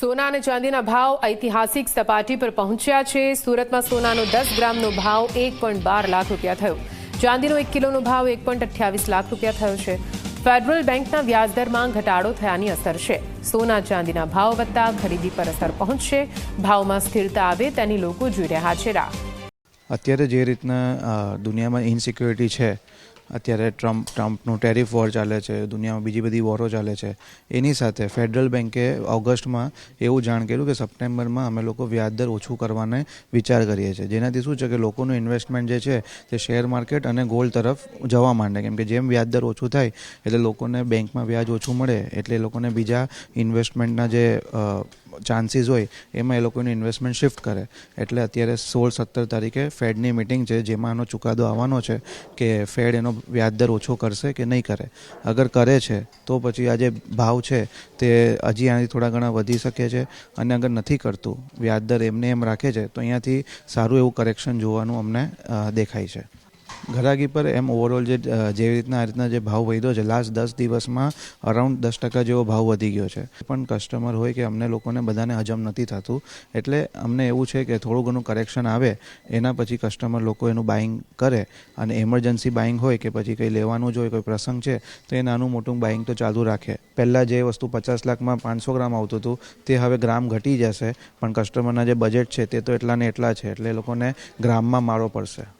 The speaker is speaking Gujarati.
સોના અને ચાંદીના ભાવ ઐતિહાસિક સપાટી પર પહોંચ્યા છે. સુરતમાં સોનાનો દસ ગ્રામનો ભાવ એક લાખ રૂપિયા થયો. ચાંદીનો એક કિલોનો ભાવ એક લાખ રૂપિયા થયો છે. ફેડરલ બેંકના વ્યાજદરમાં ઘટાડો થયાની અસર છે. સોના, ચાંદીના ભાવ વધતા ખરીદી પર અસર પહોંચશે. ભાવમાં સ્થિરતા આવે તેની લોકો જોઈ રહ્યા છે રાહ. અત્યારે જે રીતના દુનિયામાં ઇનસિક્યોરિટી છે અત્યારે ટ્રમ્પ, ટ્રમ્પનું ટેરિફ વોર ચાલે છે, દુનિયામાં બીજી બધી વોરો ચાલે છે. એની સાથે ફેડરલ બેન્કે ઓગસ્ટમાં એવું જાણ કર્યું કે સપ્ટેમ્બરમાં અમે લોકો વ્યાજદર ઓછું કરવાને વિચાર કરીએ છીએ. જેનાથી શું છે કે લોકોનું ઇન્વેસ્ટમેન્ટ જે છે તે શેર માર્કેટ અને ગોલ્ડ તરફ જવા માંડે. કેમ કે જેમ વ્યાજદર ઓછું થાય એટલે લોકોને બેંકમાં વ્યાજ ઓછું મળે એટલે લોકોને બીજા ઇન્વેસ્ટમેન્ટના જે ચાન્સીસ હોય, એમાં એ લોકોની ઇન્વેસ્ટમેન્ટ શિફ્ટ કરે. એટલે અત્યારે સોળ સત્તર તારીખે ફેડની મિટિંગ છે, જેમાં આનો ચુકાદો આવવાનો છે કે ફેડ એનો વ્યાજદર ઓછો કરશે કે નહીં કરે. અગર કરે છે, તો પછી આ જે ભાવ છે, તે હજી આનાથી થોડા ઘણા વધી શકે છે. અને અગર નથી કરતું વ્યાજદર એમને એમ રાખે છે, તો અહીંયાથી સારું એવું કરેક્શન જોવાનું અમને દેખાય છે. ઘરાકી પર એમ ઓવરઓલ જે જેવી રીતના આ રીતના જે ભાવ વધ્યો છે લાસ્ટ દસ દિવસમાં અરાઉન્ડ દસ ટકા જેવો ભાવ વધી ગયો છે. પણ કસ્ટમર હોય કે અમને લોકોને બધાને હજમ નથી થતું, એટલે અમને એવું છે કે થોડું ઘણું કરેક્શન આવે, એના પછી કસ્ટમર લોકો એનું બાઇંગ કરે, અને એમરજન્સી બાઇંગ હોય કે પછી કંઈ લેવાનું જ હોય, કોઈ પ્રસંગ છે, તો એ નાનું મોટું બાઇંગ તો ચાલુ રાખે. પહેલાં જે વસ્તુ પચાસ લાખમાં પાંચસો ગ્રામ આવતું હતું, તે હવે ગ્રામ ઘટી જશે, પણ કસ્ટમરના જે બજેટ છે, તે તો એટલા ને એટલા છે, એટલે લોકોને ગ્રામમાં મારો પડશે.